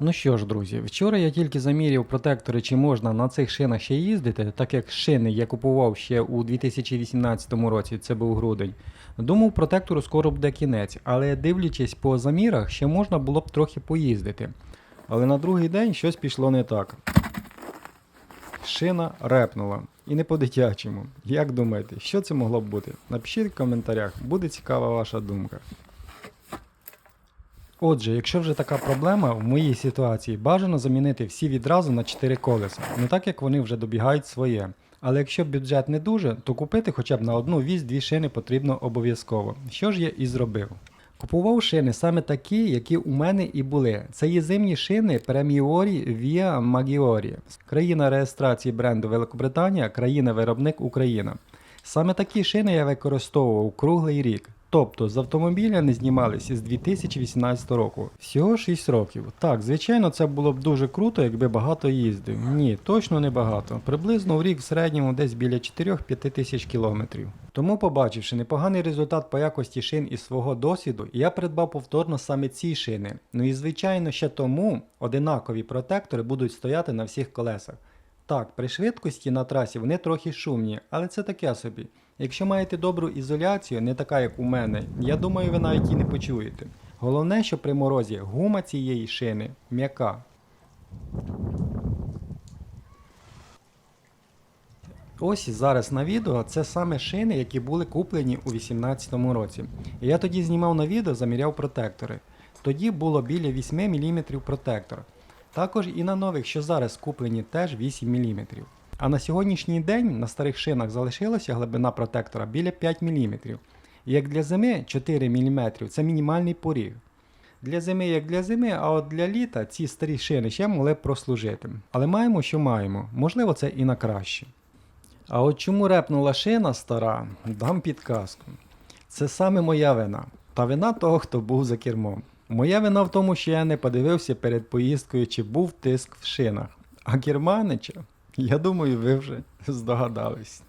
Ну що ж, друзі, вчора я тільки заміряв протектори, чи можна на цих шинах ще їздити, так як шини я купував ще у 2018 році, це був грудень. Думав, протектору скоро буде кінець, але дивлячись по замірах, ще можна було б трохи поїздити. Але на другий день щось пішло не так. Шина репнула. І не по-дитячому. Як думаєте, що це могло б бути? Напишіть в коментарях, буде цікава ваша думка. Отже, якщо вже така проблема, в моїй ситуації бажано замінити всі відразу на 4 колеса, не так як вони вже добігають своє. Але якщо бюджет не дуже, то купити хоча б на одну вісь дві шини потрібно обов'язково. Що ж я і зробив. Купував шини саме такі, які у мене і були. Це є зимні шини Premiori Via Maggiore. Країна реєстрації бренду Великобританія, країна-виробник Україна. Саме такі шини я використовував круглий рік. Тобто з автомобіля не знімалися з 2018 року. Всього 6 років. Так, звичайно, це було б дуже круто, якби багато їздив. Ні, точно не багато. Приблизно в рік в середньому десь біля 4-5 тисяч кілометрів. Тому, побачивши непоганий результат по якості шин із свого досвіду, я придбав повторно саме ці шини. Ну і звичайно ще тому одинакові протектори будуть стояти на всіх колесах. Так, при швидкості на трасі вони трохи шумні, але це таке собі. Якщо маєте добру ізоляцію, не така як у мене, я думаю, ви навіть і не почуєте. Головне, що при морозі гума цієї шини м'яка. Ось зараз на відео це саме шини, які були куплені у 2018 році. Я тоді знімав на відео, заміряв протектори. Тоді було біля 8 мм протектор. Також і на нових, що зараз куплені, теж 8 мм. А на сьогоднішній день на старих шинах залишилася глибина протектора біля 5 мм. І як для зими 4 мм це мінімальний поріг. Для зими як для зими, а от для літа ці старі шини ще могли б прослужити. Але маємо, що маємо. Можливо, це і на краще. А от чому репнула шина стара, дам підказку. Це саме моя вина. Та вина того, хто був за кермом. Моя вина в тому, що я не подивився перед поїздкою, чи був тиск в шинах. А керманича, я думаю, ви вже здогадались.